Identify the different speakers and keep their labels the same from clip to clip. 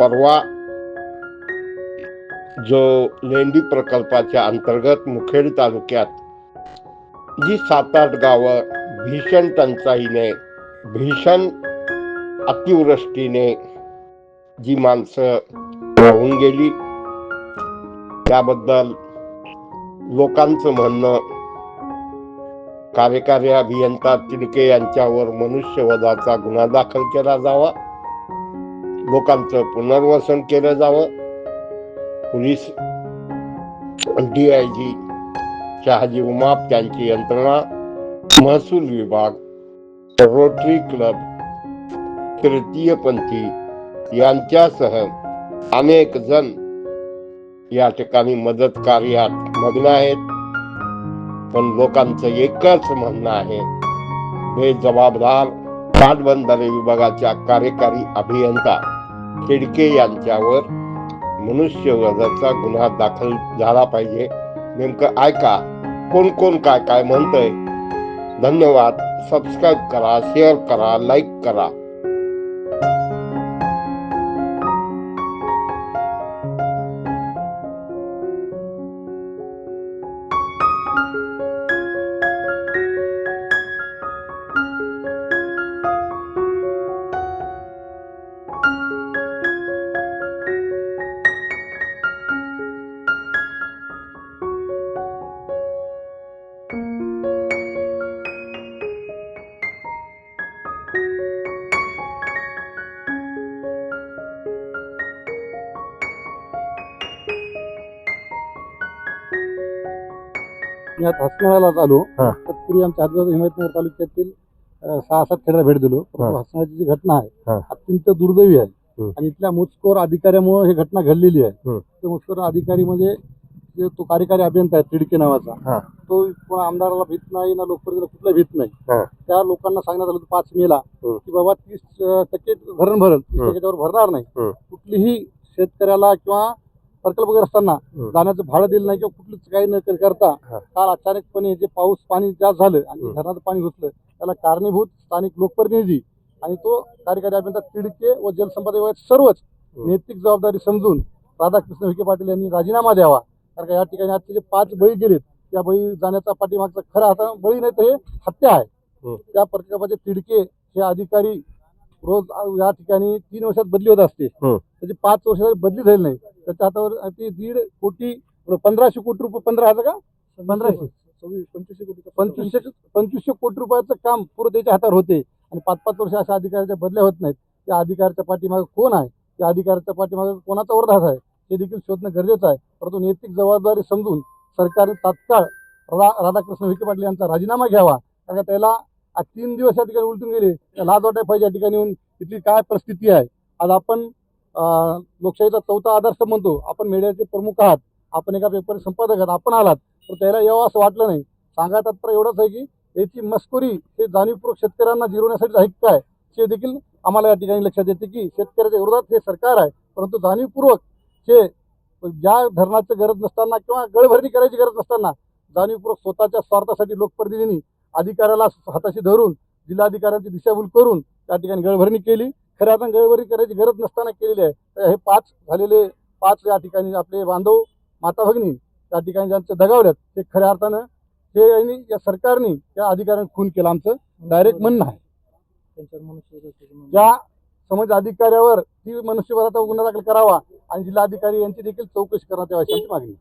Speaker 1: परवा जो लेंडी प्रकल्पाच्या अंतर्गत मुखेड तालुक्यात जी सात आठ गावं भीषण टंचाईने भीषण अतिवृष्टीने जी माणसं वाहून गेली त्याबद्दल लोकांचं म्हणणं कार्यकारी अभियंता तिडके यांच्यावर मनुष्यवधाचा गुन्हा दाखल केला जावा. लोकांचं पुनर्वसन केलं जावं. Police D I G Shahaji Umap त्यांची यंत्रणा महसूल विभाग रोटरी क्लब तृतीयपंथी यांच्यासह अनेक जण या ठिकाणी मदत कार्यात मग्न आहेत. पण लोकांचं एकच म्हणणं आहे बेजबाबदार पाटबंधारे विभागाच्या कार्यकारी अभियंता तिडके यांच्यावर मनुष्यवधाचा गुन्हा दाखल झाला पाहिजे. नेमकं ऐका कोण कोण काय काय म्हणतंय? धन्यवाद. सबस्क्राईब करा शेअर करा लाईक करा.
Speaker 2: मी आता हसनाळ्याला आलो
Speaker 3: हा.
Speaker 2: तत्पूर्वी आमच्या आदिवासी हिमायतनगर तालुक्यातील अं, सहा सात खेड्याला भेट दिलो
Speaker 3: हा.
Speaker 2: हसनाळ्याची जी घटना आहे. अत्यंत दुर्दैवी आहे
Speaker 3: हम्म.
Speaker 2: आणि इथल्या मुचकोर अधिकाऱ्यामुळे ही घटना घडलेली आहे
Speaker 3: हम्म.
Speaker 2: ते मुचकोर अधिकारी म्हणजे जे तो कार्यकारी अभियंता आहे तिडके नावाचा. तो कोणा आमदाराला भीत नाही ना लोकप्रतिनिधीला कुठला भीत नाही. त्या लोकांना सांगण्यात आलं होतं पाच मेला
Speaker 3: हम्म.
Speaker 2: की बाबा तीस अं, टक्के धरण भरल तीस
Speaker 3: हम्म.
Speaker 2: भरणार नाही
Speaker 3: हम्म.
Speaker 2: कुठलीही शेतकऱ्याला किंवा प्रकल्प वगैरे असताना. जाण्याचं भाडं दिलं नाही किंवा कुठलीच काही न करता. काल अचानकपणे जे पाऊस पाणी जास्त झालं आणि. धरणाचं पाणी घुसलं त्याला कारणीभूत स्थानिक लोकप्रतिनिधी आणि तो कार्यकारी अभियंता तिडके व जलसंपदा विभागाचे सर्वच. नैतिक जबाबदारी समजून राधाकृष्ण विखे पाटील यांनी राजीनामा द्यावा कारण का या ठिकाणी आजचे जे पाच बळी गेलेत त्या बळी जाण्याचा पाठीमागचा खरा आता बळी नाही तर हे हत्या आहे. त्या प्रकल्पाचे तिडके हे अधिकारी रोज या ठिकाणी तीन वर्षात बदली होत असते. त्याची पाच वर्ष जरी बदली झाली नाही त्याच्या हातावर ती दीड कोटी पंधराशे कोटी रुपये पंधरा हजार का? पंधराशे. पंचवीसशे कोटी पंचवीसशे पंचवीसशे कोटी रुपयाचं काम पूर्ण त्याच्या हातावर होते. आणि पाच पाच वर्ष अशा अधिकाऱ्याच्या बदल्या होत नाहीत. त्या अधिकाऱ्याच्या पाठीमागे कोण आहे? त्या अधिकाऱ्याच्या पाठीमागे कोणाचा वर्धास आहे? हे देखील शोधणं गरजेचं आहे. परंतु नैतिक जबाबदारी समजून सरकारने तात्काळ रा राधाकृष्ण विखे पाटील यांचा राजीनामा घ्यावा. कारण का त्याला आज तीन दिवस या ठिकाणी उलटून गेले. त्या लाज वाटायला पाहिजे या ठिकाणी येऊन इथली काय परिस्थिती आहे? आज आपण लोकशाहीचा चौथा आदर्श म्हणतो. आपण मीडियाचे प्रमुख आहात. आपण एका पेपर संपादक आहात. आपण आलात. तर त्याला यावं असं वाटलं नाही. सांगा तात्पर्य एवढंच आहे की याची मस्कुरी हे जाणीवपूर्वक शेतकऱ्यांना जिरवण्यासाठी आहे काय? हे देखील आम्हाला या ठिकाणी लक्षात येते की शेतकऱ्याच्या विरोधात हे सरकार आहे. परंतु जाणीवपूर्वक हे ज्या धरणाचं गरज नसताना किंवा गळभरणी करायची गरज नसताना जाणीवपूर्वक स्वतःच्या स्वार्थासाठी लोकप्रतिनिधींनी अधिकाऱ्याला हाताशी धरून जिल्हाधिकाऱ्यांची दिशाभूल करून त्या ठिकाणी गळभरणी केली. खऱ्या अर्थानं गळभरणी करायची गरज नसताना केलेली आहे. तर हे पाच झालेले पाच या ठिकाणी आपले बांधव माता भगिनी त्या ठिकाणी ज्यांचे दगावल्यात ते खऱ्या अर्थानं हे यांनी या सरकारने त्या अधिकाऱ्यांनी खून केला. आमचं डायरेक्ट म्हणणं आहे. ज्या समज अधिकाऱ्यावर ती मनुष्यबळाचा गुन्हा दाखल करावा आणि जिल्हाधिकारी यांची देखील चौकशी करण्यात यावी अशी आमची मागणी.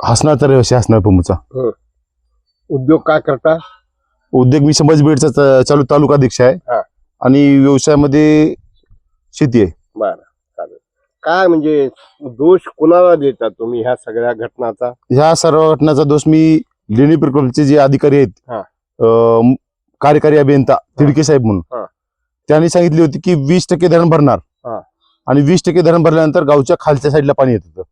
Speaker 3: हसणार रहिवासी हसणार प्रमुखचा
Speaker 1: उद्योग काय करता?
Speaker 3: उद्योग मी संभाजी बेडचा चालू तालुका अध्यक्ष आहे
Speaker 1: हा.
Speaker 3: आणि व्यवसायामध्ये शेती आहे
Speaker 1: बरं चालेल काय म्हणजे दोष कुणाला देता तुम्ही ह्या सगळ्या घटनाचा
Speaker 3: ह्या सर्व घटनाचा दोष मी लेणी प्रकल्पचे जे अधिकारी आहेत
Speaker 1: हा.
Speaker 3: अं, कार्यकारी अभियंता तिडके साहेब म्हणून. त्यांनी सांगितली होती की वीस टक्के धरण भरणार. आणि वीस टक्के धरण भरल्यानंतर गावच्या खालच्या साईडला पाणी येत होतं.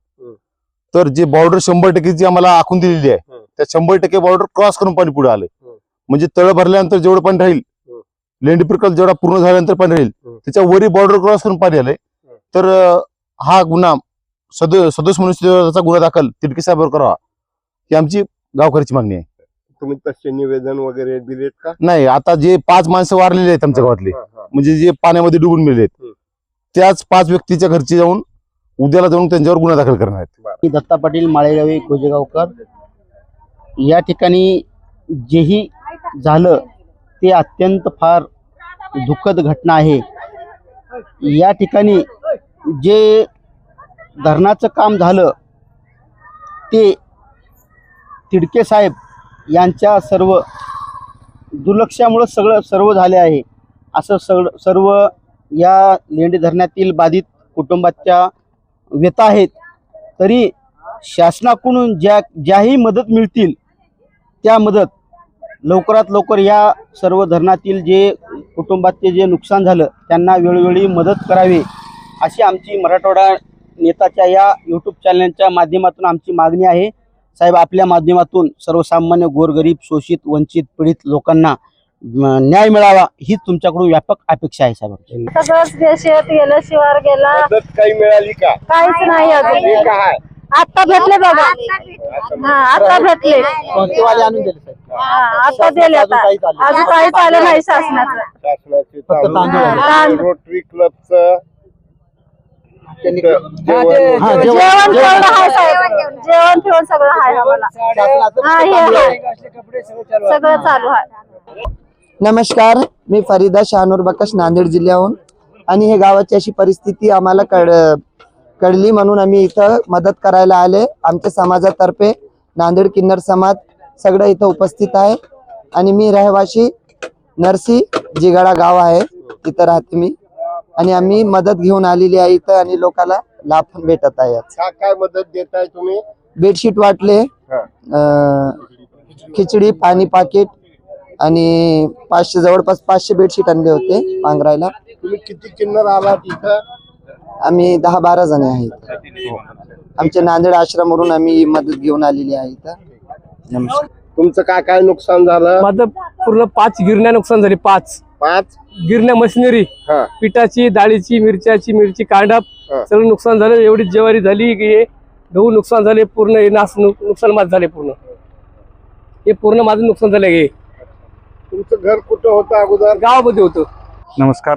Speaker 3: तर जे बॉर्डर शंभर टक्के जी आम्हाला आखून दिलेली आहे
Speaker 1: हम्म.
Speaker 3: त्या शंभर टक्के बॉर्डर क्रॉस करून पाणी पुढे आलं
Speaker 1: हम्म.
Speaker 3: म्हणजे तळ भरल्यानंतर जेवढं पाणी राहील. लेंडी प्रकल्प जेवढा पूर्ण झाल्यानंतर पाणी राहील
Speaker 1: हम्म.
Speaker 3: त्याच्या वरी बॉर्डर क्रॉस करून पाणी आलंय
Speaker 1: हम्म.
Speaker 3: तर हा गुन्हा सद सदोष मनुष्यचा गुन्हा दाखल तिडके साहेबावर करावा ही आमची गावकऱ्याची मागणी आहे
Speaker 1: तुम्ही तसे निवेदन वगैरे दिलेत का
Speaker 3: नाही आता जे पाच माणसं वारलेली आहेत आमच्या गावातले
Speaker 1: हा, हा.
Speaker 3: म्हणजे जे पाण्यामध्ये डुबून मेले आहेत
Speaker 1: हम्म.
Speaker 3: त्याच पाच व्यक्तीच्या घरची जाऊन उद्याला जाऊन त्यांच्यावर गुन्हा दाखल करणार आहेत
Speaker 4: मी दत्ता पाटील माळेगावी गोजेगावकर या ठिकाणी जेही झालं ते अत्यंत फार दुःखद घटना आहे. या ठिकाणी जे धरणाचं काम झालं ते तिडके साहेब यांच्या सर्व दुर्लक्षामुळं सगळं सर्व झाले आहे. असं सगळं सर्व या लेंडी धरणातील बाधित कुटुंबाच्या व्यथा आहेत. तरी शासनाकडून ज्या ज्याही मदत मिळतील त्या मदत लवकरात लवकर या सर्व धरणातील जे कुटुंबाचे जे नुकसान झालं त्यांना वेळोवेळी मदत करावी अशी आमची मराठवाडा नेताच्या या यूट्यूब चॅनलच्या माध्यमातून आमची मागणी आहे. साहेब आपल्या माध्यमातून सर्वसामान्य गोरगरीब शोषित वंचित पीडित लोकांना न्याय मिळावा ही तुमच्याकडून व्यापक अपेक्षा आहे साहेब.
Speaker 5: सगळंच शेत गेलं शिवार गेला.
Speaker 6: मदत काही मिळाली का?
Speaker 5: काहीच नाही अजून.
Speaker 6: काय?
Speaker 5: आता भेटले बघा
Speaker 6: असं
Speaker 5: हा आता भेटले.
Speaker 4: संस्थेवाले आणून दिले साहेब?
Speaker 5: हा आता दिले आता. अजून काहीच आलं नाही शासनाचं
Speaker 6: शासनाचे
Speaker 4: फक्त तांदूळ आहे.
Speaker 5: तांदूळ.
Speaker 6: रोटरी क्लबचं.
Speaker 4: त्यांनी-
Speaker 6: जेवण
Speaker 4: हा,
Speaker 6: वगैरे.
Speaker 4: जेवण-
Speaker 5: जेवण ठेवलं आहे साहेब. जेवण ठेवून सगळं आहे आम्हाला.
Speaker 4: शासनाचं
Speaker 5: हा हे
Speaker 4: तांदूळ आहे.
Speaker 5: आहे. सगळं चालू आहे.
Speaker 7: नमस्कार मी फरीदा शहानूर बकश नांदेड जिल्ह्याहून. आणि हे गावाची अशी परिस्थिती आम्हाला कळ कळली म्हणून आम्ही इथं मदत करायला आले. आमच्या समाजातर्फे नांदेड किन्नर समाज सगळं इथं उपस्थित आहे. आणि मी रहिवाशी नरसी जिगाडा गाव आहे. तिथं राहते मी. आणि आम्ही मदत घेऊन आलेली आहे इथं आणि लोकांना लाभ पण भेटत आहे.
Speaker 6: काय काय मदत देताय तुम्ही?
Speaker 7: बेडशीट वाटले. अं, खिचडी पाणी पाकिट आणि पाचशे जवळपास पाचशे बेडशीट आणले होते पांघरायला.
Speaker 6: तुम्ही किती किन्नर आलात इथं?
Speaker 7: आम्ही दहा बारा जण आहेत. आमच्या नांदेड आश्रमवरून आम्ही मदत घेऊन आलेली आहे इथं. नमस्कार.
Speaker 6: तुमचं काय काय नुकसान झालं?
Speaker 8: माझं पूर्ण पाच गिरण्या नुकसान झाली पाच.
Speaker 6: पाच?
Speaker 8: गिरण्या मशिनरी
Speaker 6: हा.
Speaker 8: पिठाची डाळीची मिरच्याची मिरची कांडाप
Speaker 6: हा.
Speaker 8: सगळं नुकसान झालं. एवढी ज्वारी झाली की हे गहू नुकसान झाले पूर्ण हे नास नुक- नुकसान माझं झाले पूर्ण. हे पूर्ण माझं नुकसान झालं हे.
Speaker 6: तुमचं घर कुठं होतं अगोदर?
Speaker 8: गावामध्ये होतं.
Speaker 9: नमस्कार.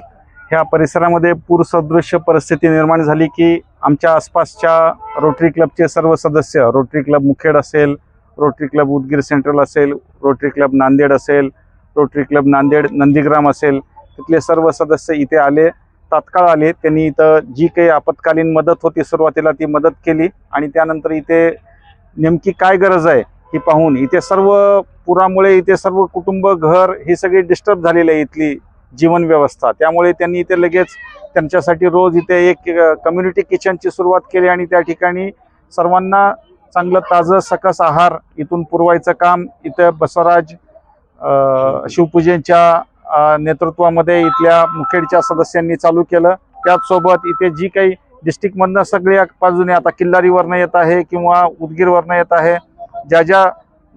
Speaker 9: ह्या परिसरामध्ये पूरसदृश्य परिस्थिती निर्माण झाली की आमच्या आसपासच्या रोटरी क्लबचे सर्व सदस्य रोटरी क्लब मुखेड असेल रोटरी क्लब उदगीर सेंट्रल असेल रोटरी क्लब नांदेड असेल रोटरी क्लब नांदेड नंदीग्राम असेल तिथले सर्व सदस्य इथे आले तात्काळ आले. त्यांनी इथं जी काही आपत्कालीन मदत होती सुरुवातीला ती मदत केली आणि त्यानंतर इथे नेमकी काय गरज आहे ही पाहून इथे सर्व पुरामुळे इथे सर्व कुटुंब घर ही सगळी डिस्टर्ब झालेली आहे इथली. जीवन व्यवस्था. त्यामुळे त्यांनी इथे लगेच त्यांच्यासाठी रोज इथे एक कम्युनिटी किचनची सुरुवात केली आणि त्या ठिकाणी सर्वांना चांगलं ताजं सकस आहार इथून पुरवायचं काम इथं बसवराज शिवपूजेंच्या शिवपूजेच्या नेतृत्वामध्ये इथल्या मुखेडच्या सदस्यांनी चालू केलं. त्याचसोबत इथे जी काही डिस्ट्रिक्टमधनं सगळ्या बाजूने आता किल्लारीवरनं येत आहे किंवा उदगीरवरनं येत आहे ज्या ज्या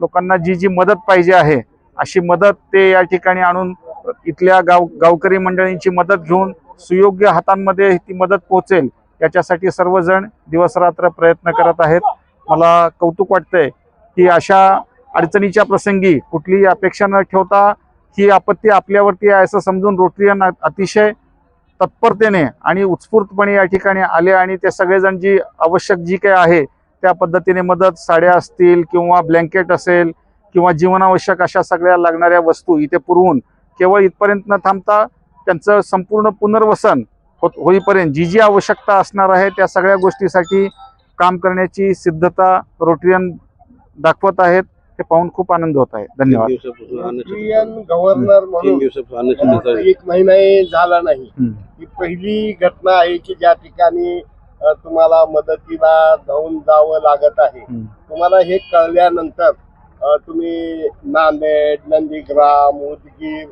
Speaker 9: लोकांना जी जी मदत पाहिजे आहे अशी मदत ते या ठिकाणी आणून इथल्या गाव गावकरी मंडळींची मदत घेऊन सुयोग्य हातांमध्ये ती मदत पोहोचेल याच्यासाठी सर्वजण दिवसरात्र प्रयत्न करत आहेत. मला कौतुक वाटतंय की अशा अडचणीच्या प्रसंगी कुठलीही अपेक्षा न ठेवता ही आपत्ती आपल्यावरती आहे असं समजून रोटरियन अतिशय तत्परतेने आणि उत्स्फूर्तपणे या ठिकाणी आले आणि ते सगळेजण जी आवश्यक जी काही आहे त्या पद्धतीने मदत साड्या असतील किंवा ब्लँकेट असेल किंवा जीवनावश्यक अशा सगळ्या लागणाऱ्या वस्तू इथे पुरवून केवळ इथपर्यंत न थांबता त्यांचं संपूर्ण पुनर्वसन होत होईपर्यंत जी जी आवश्यकता असणार आहे त्या सगळ्या गोष्टीसाठी काम करण्याची सिद्धता रोटरियन दाखवत आहेत हे पाहून खूप आनंद होत आहे. धन्यवाद.
Speaker 6: रोटरियन गव्हर्नर म्हणून एक महिनाही झाला नाही. ही पहिली घटना आहे की ज्या ठिकाणी तुम्हाला मदतीला धावून जावं लागत आहे. तुम्हाला हे कळल्यानंतर तुम्ही नांदेड नंदीग्राम उदगीर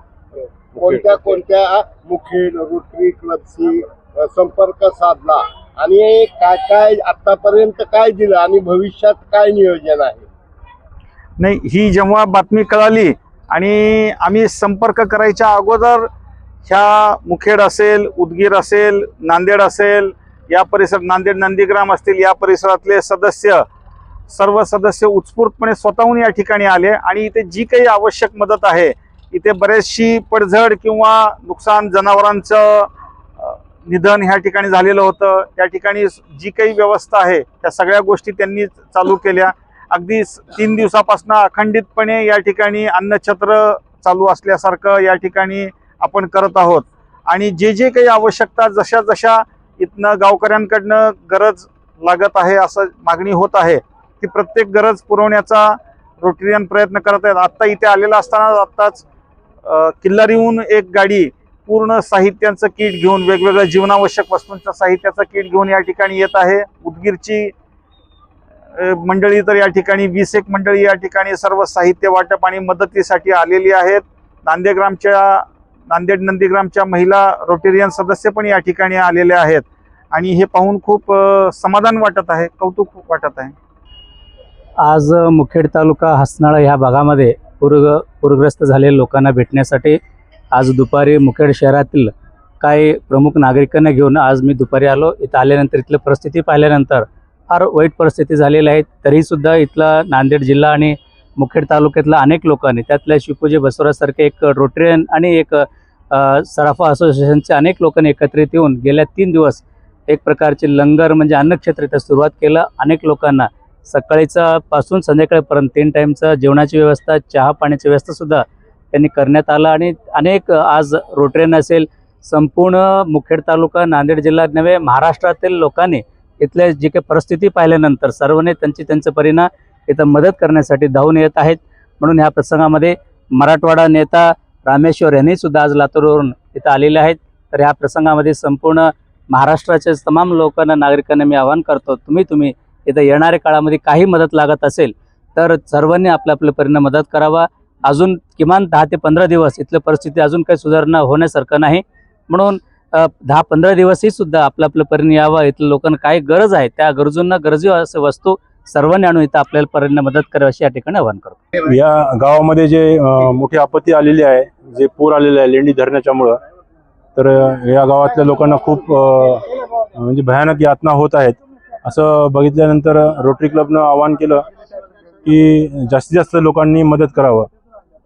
Speaker 6: कोणत्या कोणत्या मुखेड रोटरी क्लबशी संपर्क साधला. आणि काय काय आतापर्यंत काय दिलं आणि भविष्यात काय नियोजन आहे?
Speaker 9: नाही ही जेव्हा बातमी कळाली आणि आम्ही संपर्क करायच्या अगोदर ह्या मुखेड असेल उदगीर असेल नांदेड असेल या परिसर नांदेड नंदीग्राम असतील या परिसरातले सदस्य सर्व सदस्य उत्स्फूर्तपणे स्वतःहून या ठिकाणी आले आणि इथे जी काही आवश्यक मदत आहे इथे बरेचशी पडझड किंवा नुकसान जनावरांचं निधन ह्या ठिकाणी झालेलं होतं. त्या ठिकाणी जी काही व्यवस्था आहे त्या सगळ्या गोष्टी त्यांनी चालू केल्या. अगदी तीन दिवसापासून अखंडितपणे या ठिकाणी अन्नछत्र चालू असल्यासारखं या ठिकाणी आपण करत आहोत. आणि जे जे काही आवश्यकता जशा जशा इथनं गावकऱ्यांकडनं गरज लागत आहे असं मागणी होत आहे ती प्रत्येक गरज पुरवण्याचा रोटेरियन प्रयत्न करत आहेत. आत्ता इथे आलेला असताना आत्ताच किल्लारीहून एक गाडी पूर्ण साहित्यांचं किट घेऊन वेगवेगळ्या जीवनावश्यक वस्तूंचं साहित्याचं किट घेऊन या ठिकाणी येत आहे. उदगीरची मंडळी तर या ठिकाणी वीस एक मंडळी या ठिकाणी सर्व साहित्य वाटप आणि मदतीसाठी आलेली आहेत. नांदेडग्रामच्या नांदेड नंदीग्रामच्या महिला रोटेरियन सदस्य पण या ठिकाणी आलेले आहेत. आणि हे पाहून खूप समाधान वाटत आहे कौतुक वाटत आहे.
Speaker 10: आज मुखेड तालुका हसनाळा ह्या भागामध्ये पूर पूरग्रस्त झालेल्या लोकांना भेटण्यासाठी आज दुपारी मुखेड शहरातील काही प्रमुख नागरिकांना घेऊन आज मी दुपारी आलो. इथं आल्यानंतर इथलं परिस्थिती पाहिल्यानंतर फार वाईट परिस्थिती झालेली आहे. तरीसुद्धा इथला नांदेड जिल्हा आणि मुखेड तालुक्यातल्या अनेक लोकांनी त्यातल्या शिपूजी बसवरासारखे एक रोटरियन आणि एक सराफा असोसिएशनचे अनेक लोकांनी एकत्रित येऊन गेल्या तीन दिवस एक प्रकारचे लंगर म्हणजे अन्नक्षेत्र इथं सुरुवात केलं. अनेक लोकांना सकाळीचा पासून संध्याकाळपर्यंत तीन टाईमचं जेवणाची व्यवस्था चहा पाण्याची व्यवस्थासुद्धा त्यांनी करण्यात आलं आणि अनेक आज रोटरेन असेल संपूर्ण मुखेड तालुका नांदेड जिल्हा नव्हे महाराष्ट्रातील लोकांनी इथल्या जी काही परिस्थिती पाहिल्यानंतर सर्वांनी त्यांची त्यांचं परिणाम इथं मदत करण्यासाठी धावून येत आहेत. म्हणून ह्या प्रसंगामध्ये मराठवाडा नेता रामेश्वर यांनी सुद्धा आज लातूरवरून इथं आलेले आहेत. तर ह्या प्रसंगामध्ये संपूर्ण महाराष्ट्राच्या तमाम लोकांना नागरिकांना मी आवाहन करतो तुम्ही तुम्ही इथं येणाऱ्या काळामध्ये काही मदत लागत असेल तर सर्वांनी आपल्या आपल्या परीने मदत करावा. अजून किमान दहा ते पंधरा दिवस इथलं परिस्थिती अजून काही सुधारणा होण्यासारखं नाही. म्हणून दहा पंधरा दिवसही सुद्धा आपल्या आपल्या परीने यावं इथल्या लोकांना काय गरज आहे त्या गरजूंना गरजू असे वस्तू सर्वांनी आणून इथं आपल्याला परीने मदत करावी अशी या ठिकाणी आवाहन करतो.
Speaker 11: या गावामध्ये जे मोठी आपत्ती आलेली आहे जे पूर आलेले आहे लेंडी धरण्याच्यामुळं तर या गावातल्या लोकांना खूप म्हणजे भयानक यातना होत आहेत. असं बघितल्यानंतर रोटरी क्लबनं आवाहन केलं की जास्तीत जास्त लोकांनी मदत करावं.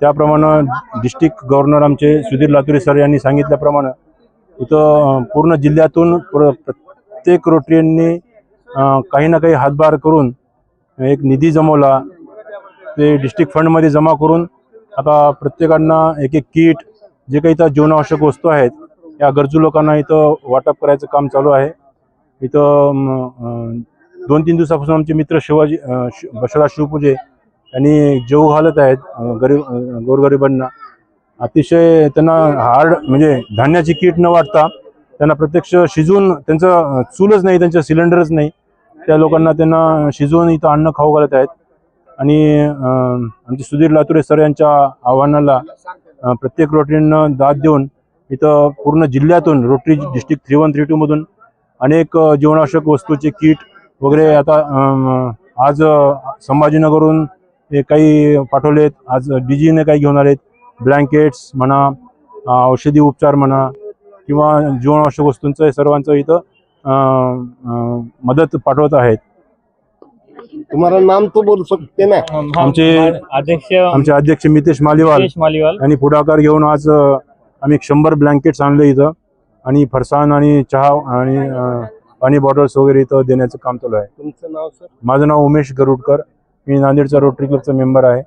Speaker 11: त्याप्रमाणे डिस्ट्रिक्ट गव्हर्नर आमचे सुधीर लातुरी सर यांनी सांगितल्याप्रमाणे इथं पूर्ण जिल्ह्यातून प्र प्रत्येक रोटरीयांनी काही ना काही हातभार करून एक निधी जमवला. ते डिस्ट्रिक्ट फंडमध्ये जमा करून आता प्रत्येकांना एक एक किट जे काही इथं जीवनावश्यक वस्तू आहेत या गरजू लोकांना इथं वाटप करायचं काम चालू आहे. इथं दोन तीन दिवसापासून आमचे मित्र शिवाजी बसवराज शिवपूजे यांनी जेव घालत आहेत गरीब गोरगरिबांना. अतिशय त्यांना हार्ड म्हणजे धान्याची कीट न वाटता त्यांना प्रत्यक्ष शिजवून त्यांचं चूलच नाही त्यांचं सिलेंडरच नाही. त्या लोकांना त्यांना शिजवून इथं अन्न खाऊ घालत आहेत. आणि आमचे सुधीर लातुरे सर यांच्या आव्हानाला प्रत्येक रोटरीनं दाद देऊन इथं पूर्ण जिल्ह्यातून rotary district three one three टूमधून अनेक जीवनावश्यक वस्तूचे किट वगैरे आता आज संभाजीनगरहून हे काही पाठवलेत. आज डीजीने काही घेऊन आलेत. ब्लँकेट्स म्हणा औषधी उपचार म्हणा किंवा जीवनावश्यक वस्तूंचं हे सर्वांचं इथं मदत पाठवत आहेत.
Speaker 6: तुम्हाला नाम तो बोल सकते ना?
Speaker 11: आमचे
Speaker 10: अध्यक्ष
Speaker 11: आमचे अध्यक्ष मितेश मालिवाल
Speaker 10: मालिवाल.
Speaker 11: यांनी पुढाकार घेऊन आज आम्ही एक शंभर ब्लँकेट्स आणले इथं. आणि फरसाण आणि चहा आणि पाणी बॉटल्स वगैरे इथं देण्याचं काम चालू आहे.
Speaker 6: तुमचं नाव सर?
Speaker 11: माझं नाव उमेश गरुडकर. मी नांदेडचा रोटरी क्लबचा मेंबर आहे.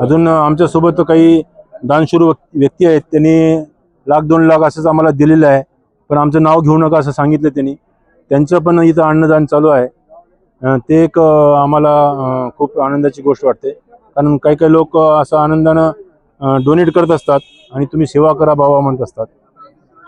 Speaker 11: अजून आमच्यासोबत काही दानशूर व्यक्- व्यक्ती आहेत. त्यांनी लाख दोन लाख असंच आम्हाला दिलेलं आहे. पण आमचं नाव घेऊ नका असं सांगितलं त्यांनी. त्यांचं पण इथं अन्नदान चालू आहे. ते एक आम्हाला खूप आनंदाची गोष्ट वाटते. कारण काही काही लोक असं आनंदानं डोनेट करत असतात आणि तुम्ही सेवा करा बाबा म्हणत असतात.